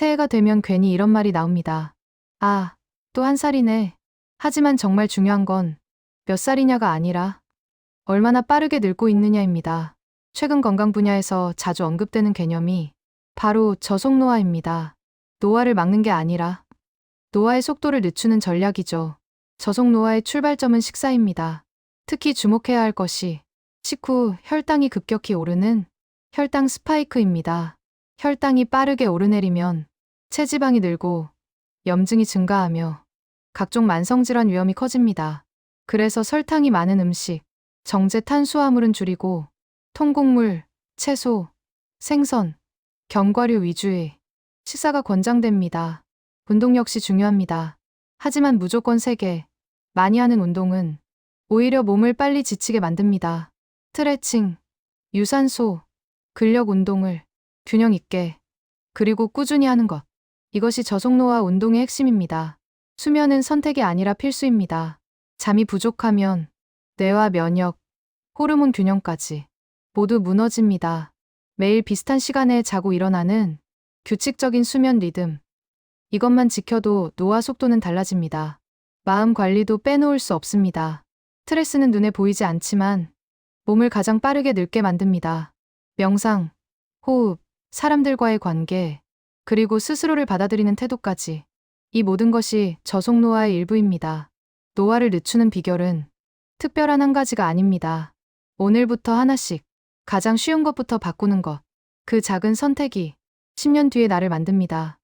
새해가 되면 괜히 이런 말이 나옵니다. 아, 또 한 살이네. 하지만 정말 중요한 건 몇 살이냐가 아니라 얼마나 빠르게 늙고 있느냐입니다. 최근 건강 분야에서 자주 언급되는 개념이 바로 저속 노화입니다. 노화를 막는 게 아니라 노화의 속도를 늦추는 전략이죠. 저속 노화의 출발점은 식사입니다. 특히 주목해야 할 것이 식후 혈당이 급격히 오르는 혈당 스파이크입니다. 혈당이 빠르게 오르내리면 체지방이 늘고 염증이 증가하며 각종 만성질환 위험이 커집니다. 그래서 설탕이 많은 음식, 정제 탄수화물은 줄이고 통곡물, 채소, 생선, 견과류 위주의 식사가 권장됩니다. 운동 역시 중요합니다. 하지만 무조건 세게 많이 하는 운동은 오히려 몸을 빨리 지치게 만듭니다. 스트레칭, 유산소, 근력 운동을 균형 있게 그리고 꾸준히 하는 것. 이것이 저속노화 운동의 핵심입니다. 수면은 선택이 아니라 필수입니다. 잠이 부족하면 뇌와 면역, 호르몬 균형까지 모두 무너집니다. 매일 비슷한 시간에 자고 일어나는 규칙적인 수면 리듬. 이것만 지켜도 노화 속도는 달라집니다. 마음 관리도 빼놓을 수 없습니다. 스트레스는 눈에 보이지 않지만 몸을 가장 빠르게 늙게 만듭니다. 명상, 호흡, 사람들과의 관계, 그리고 스스로를 받아들이는 태도까지. 이 모든 것이 저속노화의 일부입니다. 노화를 늦추는 비결은 특별한 한 가지가 아닙니다. 오늘부터 하나씩 가장 쉬운 것부터 바꾸는 것. 그 작은 선택이 10년 뒤의 나를 만듭니다.